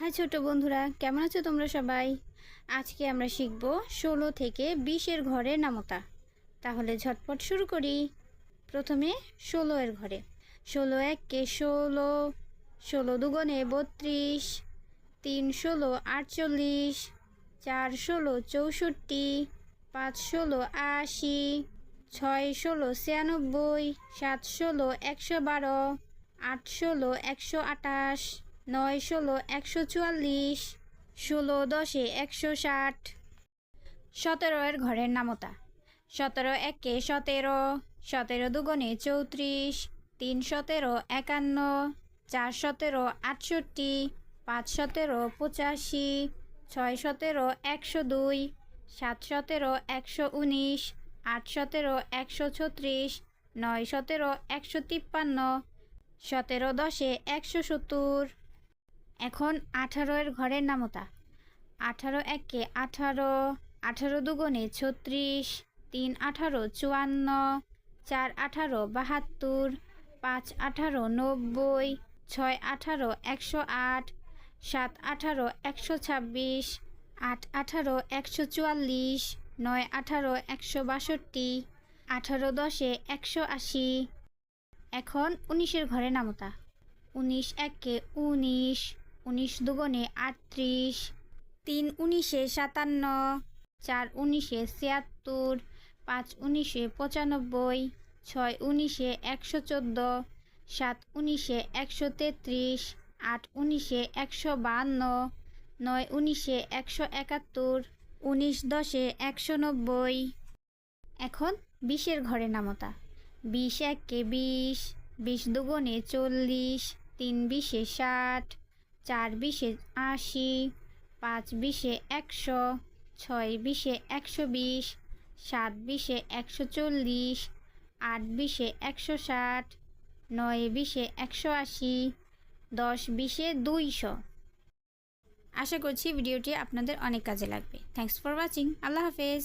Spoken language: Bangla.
হাই ছোট বন্ধুরা, কেমন আছো তোমরা সবাই? আজকে আমরা শিখব ষোলো থেকে বিশের ঘরে নামতা। তাহলে ঝটপট শুরু করি। প্রথমে ষোলো এর ঘরে। ষোলো এককে ষোলো ষোলো দুগুণে বত্রিশ, তিন ষোলো আটচল্লিশ, চার ষোলো চৌষট্টি, পাঁচ ষোলো আশি, ছয় ষোলো ছিয়ানব্বই, সাত ষোলো একশো বারো, আট ষোলো একশো আটাশ নয় ষোলো, একশো চুয়াল্লিশ, ষোলো দশে একশো ষাট। সতেরো এর ঘরের নামতা। সতেরো একে সতেরো সতেরো দুগুণে চৌত্রিশ, তিন সতেরো একান্ন, চার সতেরো আটষট্টি, পাঁচ সতেরো পঁচাশি, ছয় সতেরো একশো দুই, সাত সতেরো একশো উনিশ, আট সতেরো একশো ছত্রিশ, নয় সতেরো একশো তিপ্পান্ন, সতেরো দশে একশো সত্তর এখন আঠারো এর ঘরের নামতা আঠারো একে আঠারো আঠারো দুগুণে ছত্রিশ, তিন আঠারো চুয়ান্ন, চার আঠারো বাহাত্তর, পাঁচ আঠারো নব্বই, ছয় আঠারো একশো আট, সাত আঠারো একশো ছাব্বিশ, আট আঠারো একশো চুয়াল্লিশ, নয় আঠারো একশো বাষট্টি, আঠারো দশে একশো আশি। এখন উনিশের ঘরে নামতা উনিশ একে উনিশ উনিশ দুগুণে আটত্রিশ, তিন উনিশে সাতান্ন, চার উনিশে ছিয়াত্তর, পাঁচ উনিশে পঁচানব্বই, ছয় উনিশে একশো চোদ্দ, সাত উনিশে একশো তেত্রিশ, আট উনিশে একশো বাহান্ন, নয় উনিশে একশো একাত্তর, উনিশ দশে একশো নব্বই। এখন বিশের ঘরে নামতা। বিশ একে বিশ বিশ দুগুণে চল্লিশ, তিন বিশে ষাট চার বিশে আশি, পাঁচ বিশে একশো, ছয় বিশে একশো বিশ, সাত বিশে একশো চল্লিশ, আট বিশে একশো ষাট, নয় বিশে একশো আশি, দশ বিশে দুইশো। আশা করছি ভিডিওটি আপনাদের অনেক কাজে লাগবে। থ্যাংকস ফর ওয়াচিং আল্লাহ হাফেজ।